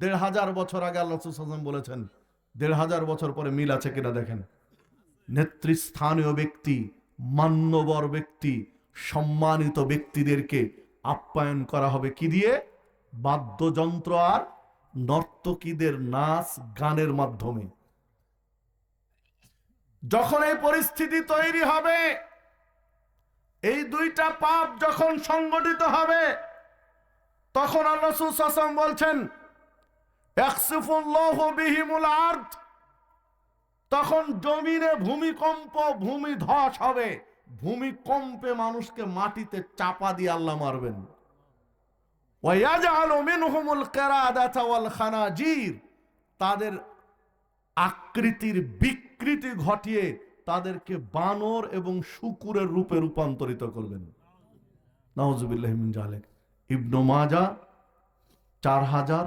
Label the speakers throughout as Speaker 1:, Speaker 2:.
Speaker 1: দেড় হাজার বছর আগে আল্লাহ বলেছেন, দেড় হাজার বছর পরে মিল আছে কিনা দেখেন। নেতৃস্থানীয় ব্যক্তি, মান্যবর ব্যক্তি, সম্মানিত ব্যক্তিদেরকে আপ্যায়ন করা হবে কি দিয়ে? বাদ্যযন্ত্র আর নর্তকীদের নাচ গানের মাধ্যমে। যখন এই পরিস্থিতি তৈরি হবে, এই দুইটা পাপ যখন সংগঠিত হবে, তখন আল্লাহ সুসাসম বলছেন তখন জমিনে ভূমিকম্প, ভূমি ধস হবে। ভূমিকম্পে মানুষকে মাটিতে চাপা দিয়ে আল্লাহ মারবেন। তাদের আকৃতির বিকৃতি ঘটিয়ে তাদেরকে বানর এবং শুকুরের রূপে রূপান্তরিত করবেন। মিন ইবনু মাজা চার হাজার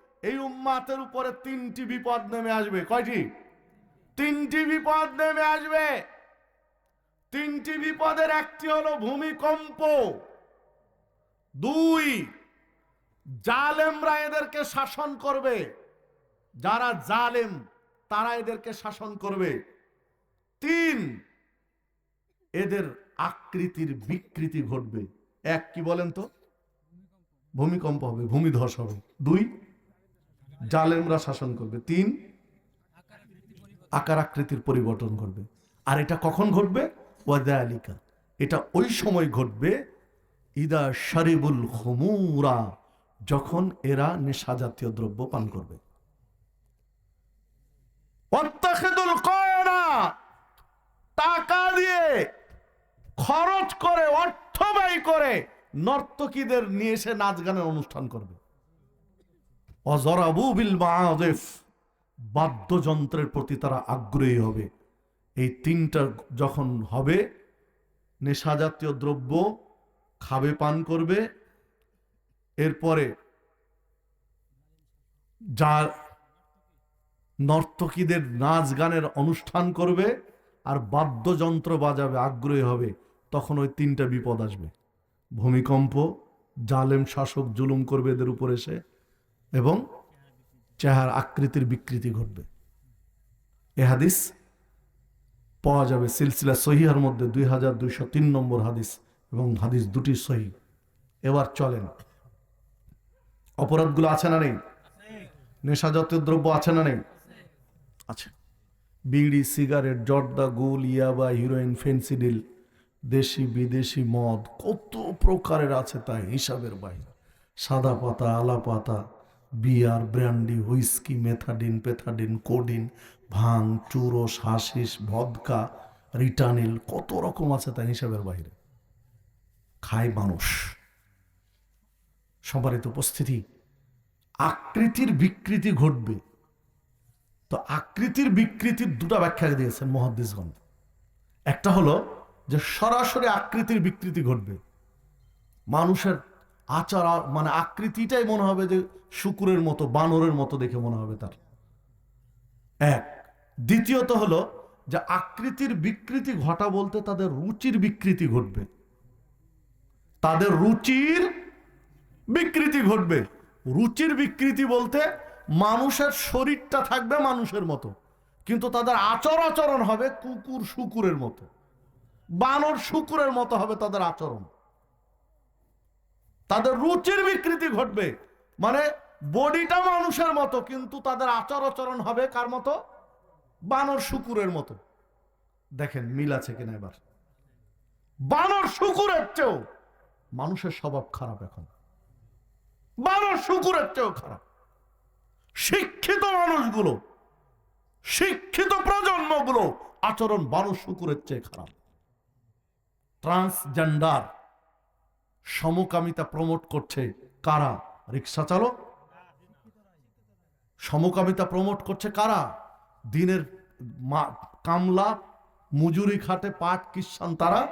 Speaker 1: এই উম্মাতের উপরে তিনটি বিপদ নেমে আসবে। কয়টি? তিনটি বিপদ নেমে আসবে। তিনটি বিপদের একটি হলো ভূমিকম্প। দুই, জালেমরা এদেরকে শাসন করবে। যারা জালেম, তারা এদেরকে শাসন করবে। তিন, এদের আকৃতির বিকৃতি ঘটবে। এক কি বলেন তো? ভূমিকম্প হবে, ভূমিধস হবে। দুই জালেমরা শাসন করবে। তিন, আকার আকৃতির পরিবর্তন ঘটবে। আর এটা কখন ঘটবে? ওয়াদালিকা। এটা ওই সময় ঘটবে, ইদা শারিবুল খুমুরা, যখন এরা নেশা জাতীয় দ্রব্য পান করবে। টাকা দিয়ে খরচ করে, অর্থ ব্যয় করে নর্তকীদের নিয়ে এসে নাচ গানের অনুষ্ঠান করবে। অজরাবু বিল বাদ্যযন্ত্রের প্রতি তারা আগ্রহী হবে। এই তিনটা যখন হবে নেশা জাতীয় দ্রব্য খাবে, পান করবে, এরপরে যা নর্তকীদের নাচ গানের অনুষ্ঠান করবে আর বাদ্যযন্ত্র বাজাবে, আগ্রহী হবে, তখন ওই তিনটা বিপদ আসবে। ভূমিকম্প, জালেম শাসক জুলুম করবে এদের উপর এসে। এবং চেহারা আকৃতির বিকৃতি ঘটবে। এ হাদিস পাওয়া যাবে সিলসিলা সহিহার মধ্যে দুই হাজার দুইশো তিন নম্বর হাদিস এবং হাদিস দুটি সহি। এবার চলেন। অপরাধগুলো আছে না নেই? নেশা জাতীয় দ্রব্য আছে না নেই? আছে। বিড়ি, সিগারেট, জর্দা, গুল, ইয়াবা, হিরোইন ফেন্সিডিল দেশি, বিদেশি মদ, কত প্রকারের আছে তাই হিসাবের বাইরে। সাদা পাতা, আলা পাতা beer brandy, whisky, methadone, pethidine, codeine, bhang, charas hashish vodka, রিটানিল, কত রকম আছে তাই হিসাবের বাইরে। খায় মানুষ। সবারই তো উপস্থিতি, আকৃতির বিকৃতি ঘটবে। তো আকৃতির বিকৃতির দুটো ব্যাখ্যা দিয়েছেন মহাদ্দিসগণ একটা হলো যে সরাসরি আকৃতির বিকৃতি ঘটবে। মানুষের আচার মানে আকৃতিটাই মনে হবে যে শুকুরের মতো, বানরের মতো দেখে মনে হবে তার। এক। দ্বিতীয়ত হলো যে আকৃতির বিকৃতি ঘটা বলতে তাদের রুচির বিকৃতি ঘটবে। তাদের রুচির বিকৃতি ঘটবে। রুচির বিকৃতি বলতে মানুষের শরীরটা থাকবে মানুষের মতো, কিন্তু তাদের আচর আচরণ হবে কুকুর শুকুরের মতো। বানর শুকুরের মতো হবে তাদের আচরণ। তাদের রুচির বিকৃতি ঘটবে। মানে বডিটা মানুষের মতো, কিন্তু তাদের আচার আচরণ হবে কার মতো? বানর শুকুরের মতো। দেখেন, মিল আছে কিনা এবার? বানর শুকুরের চেয়েও মানুষের স্বভাব খারাপ এখন। বানর শুকুরের চেয়েও খারাপ। শিক্ষিত মানুষগুলো, শিক্ষিত প্রজন্মগুলো আচরণ বানর শুকুরের চেয়ে খারাপ। ট্রান্সজেন্ডার সমকামিতা প্রমোট করছে কারা? রিক্সা চালক? সমকামিতা প্রমোট করছে কারা? দিনের কামলা, মজুরি খাটে পাট কিষান তারা?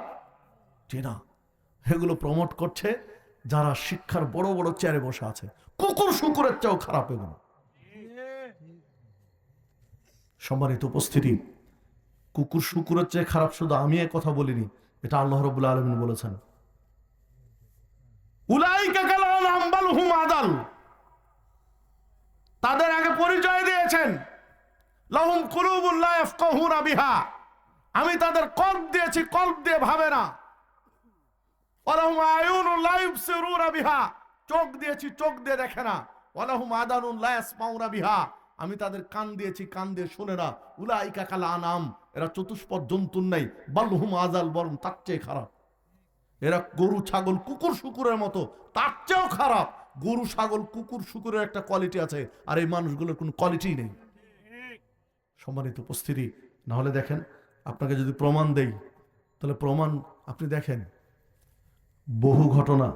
Speaker 1: চেনা। এগুলো প্রমোট করছে যারা শিক্ষার বড় বড় চেয়ারে বসে আছে। কুকুর শুকুরের চেয়েও খারাপ এগুলো। সম্মানিত উপস্থিতি, কুকুর শুকুরের চেয়ে খারাপ শুধু আমি কথা বলিনি, এটা আল্লাহ রবুল্লা আলমিন বলেছেন। হুম তাদের আগে পরিচয় দিয়েছেন। লাহুম বিহা। আমি তাদের কল্প দিয়েছি, কল্প দিয়ে ভাবে না। চোখ দিয়েছি, চোখ দিয়ে দেখে না। লা বিহা। আমি তাদের কান দিয়েছি, কান দিয়ে শুনে না। উলাইকা আনাম। এরা চতুষ্পদ জন্তুর নাই। বাল্লহুম আজাল বরং তার চেয়ে খারাপ। এরা গরু, ছাগল, কুকুর, শুকুরের মতো। তার চেয়েও খারাপ। গরু, ছাগল, কুকুর, শুকুরের একটা কোয়ালিটি আছে, আর এই মানুষগুলোর কোনো কোয়ালিটি নেই। সম্মানিত উপস্থিতি, না হলে দেখেন, আপনাকে যদি প্রমাণ দেই, তাহলে প্রমাণ, আপনি দেখেন, বহু ঘটনা,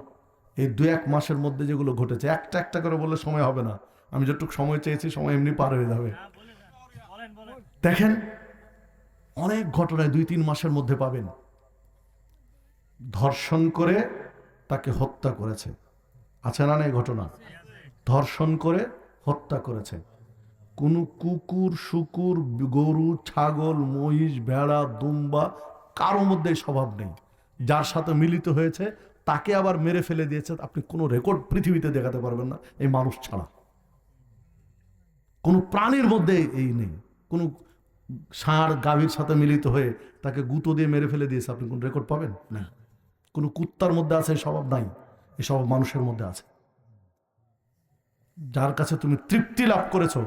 Speaker 1: এই দু এক মাসের মধ্যে যেগুলো ঘটেছে, একটা একটা করে বললে সময় হবে না। আমি যেটুকু সময় চেয়েছি, সময় এমনি পার হয়ে যাবে। দেখেন, অনেক ঘটনায় দুই তিন মাসের মধ্যে পাবেন। ধর্ষণ করে তাকে হত্যা করেছে। আছে না এই ঘটনা। ধর্ষণ করে হত্যা করেছে। কোনো কুকুর, শুকুর, গরু, ছাগল, মহিষ, ভেড়া, দুম্বা কারও মধ্যে স্বভাব নেই। যার সাথে মিলিত হয়েছে, তাকে আবার মেরে ফেলে দিয়েছে, আপনি কোনো রেকর্ড পৃথিবীতে দেখাতে পারবেন না, এই মানুষ ছাড়া। কোনো প্রাণীর মধ্যে এই নেই। কোনো ষাঁড়, গাভীর সাথে মিলিত হয়ে তাকে গুঁতো দিয়ে মেরে ফেলে দিয়েছে, আপনি কোন রেকর্ড পাবেন? না। কোনো কুত্তার মধ্যে আছে স্বভাব নাই। এই স্বভাব মানুষের মধ্যে আছে। যার কাছে তুমি তৃপ্তি লাভ করেছ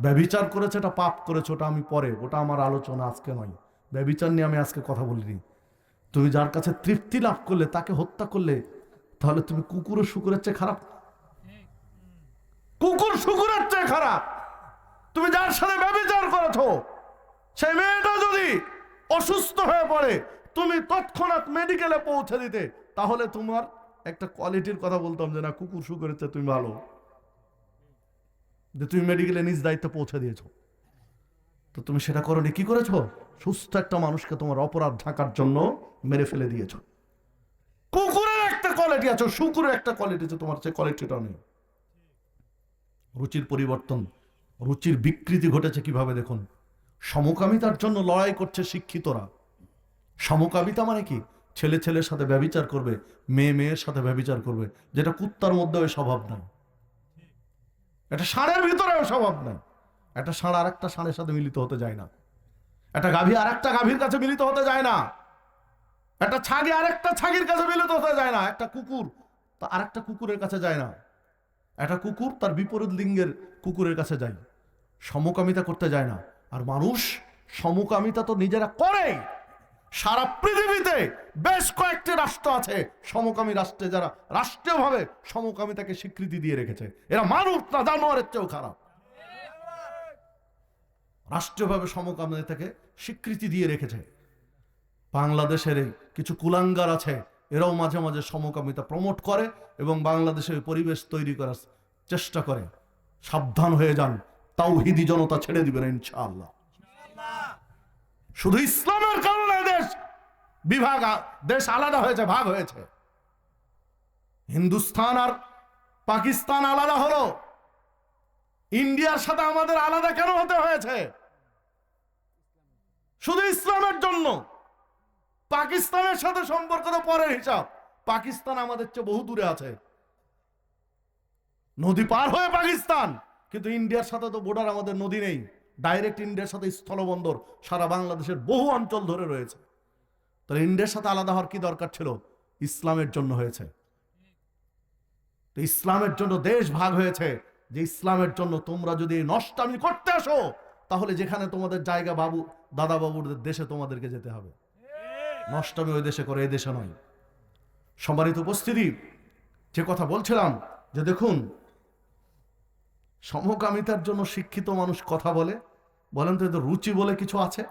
Speaker 1: ব্যবিচার করেছে, এটা পাপ করেছ, ওটা আমি পরে, ওটা আমার আলোচনা আজকে নয়। ব্যবিচার নিয়ে আমি আজকে কথা বলিনি। তুমি যার কাছে তৃপ্তি লাভ করলে, তাকে হত্যা করলে, তাহলে তুমি কুকুরের শুকুরের চেয়ে খারাপ? কুকুর শুকুরের চেয়ে খারাপ! তুমি যার সাথে ব্যবিচার করেছ, সেই মেয়েটা যদি অসুস্থ হয়ে পড়ে, তুমি তৎক্ষণাৎ মেডিকেলে পৌঁছে দিতে, তাহলে তোমার একটা কোয়ালিটির কথা বলতাম যে, না, কুকুর শুকুরের চেয়ে তুমি ভালো। যে, তুমি মেডিকেলে নিজ দায়িত্বে পৌঁছে দিয়েছ। তো তুমি সেটা করনি, কি করেছ? সুস্থ একটা মানুষকে তোমার অপরাধ ঢাকার জন্য মেরে ফেলে দিয়েছ। কুকুরের একটা কোয়ালিটি আছে, শুকুরের একটা কোয়ালিটি আছে, তোমার সে কোয়ালিটিটা নেই। রুচির পরিবর্তন, রুচির বিকৃতি ঘটেছে কীভাবে দেখুন? সমকামিতার জন্য লড়াই করছে শিক্ষিতরা। সমকামিতা মানে কি? ছেলে ছেলের সাথে ব্যবিচার করবে, মেয়ে মেয়ের সাথে ব্যবিচার করবে, যেটা কুত্তার মধ্যে ওই স্বভাব নাই। এটা ষাঁড়ের ভিতরেও স্বভাব নাই। একটা ষাঁড় আর একটা ষাঁড়ের সাথে মিলিত হতে যায় না। একটা গাভী আর একটা গাভীর কাছে মিলিত হতে যায় না। একটা ছাগি আর একটা ছাগির কাছে মিলিত হতে যায় না। একটা কুকুর তা আর একটা কুকুরের কাছে যায় না। একটা কুকুর তার বিপরীত লিঙ্গের কুকুরের কাছে যায়। সমকামিতা করতে যায় না। আর মানুষ সমকামিতা তো নিজেরা করে সারা পৃথিবীতে বেশ কয়েকটি রাষ্ট্র আছে, সমকামী রাষ্ট্রে যারা রাষ্ট্রীয়ভাবে সমকামিতাকে স্বীকৃতি দিয়ে রেখেছে। এরা মানুষ না, জানোয়ারের চেয়েও খারাপ। রাষ্ট্রীয়ভাবে সমকামিতাকে স্বীকৃতি দিয়ে রেখেছে। বাংলাদেশের কিছু কুলাঙ্গার আছে, এরাও মাঝে মাঝে সমকামিতা প্রমোট করে এবং বাংলাদেশের পরিবেশ তৈরি করার চেষ্টা করে। সাবধান হয়ে যান তাও হিদি জনতা ছেড়ে দিবেন ইনশাআল্লাহ। শুধু ইসলামের কারণে দেশ বিভাগ, দেশ আলাদা হয়েছে, ভাগ হয়েছে। হিন্দুস্তান আর পাকিস্তান আলাদা হলো। ইন্ডিয়ার সাথে আমাদের আলাদা কেন হতে হয়েছে? শুধু ইসলামের জন্য। পাকিস্তানের সাথে সম্পর্ক তো পরের হিসাব। পাকিস্তান আমাদের চেয়ে বহু দূরে আছে। নদী পার হয়ে পাকিস্তান, কিন্তু ইন্ডিয়ার সাথে তো বর্ডার আমাদের নদী নেই। ডাইরেক্ট ইন্ডিয়ার সাথে স্থলবন্দর সারা বাংলাদেশের বহু অঞ্চল ধরে রয়েছে। তাহলে ইন্ডিয়ার সাথে আলাদা হওয়ার কি দরকার ছিল? ইসলামের জন্য হয়েছে। তো ইসলামের জন্য দেশ ভাগ হয়েছে। যে ইসলামের জন্য তোমরা যদি নষ্টামি করতে আসো, তাহলে যেখানে তোমাদের জায়গা বাবু, দাদা বাবুদের দেশে তোমাদেরকে যেতে হবে। নষ্টামি ওই দেশে করে, এই দেশে নয়। সম্মানিত উপস্থিতি, যে কথা বলছিলাম, যে দেখুন সমকামিতার জন্য শিক্ষিত মানুষ কথা বলে? বলেন তো এদের রুচি বলে কিছু আছে?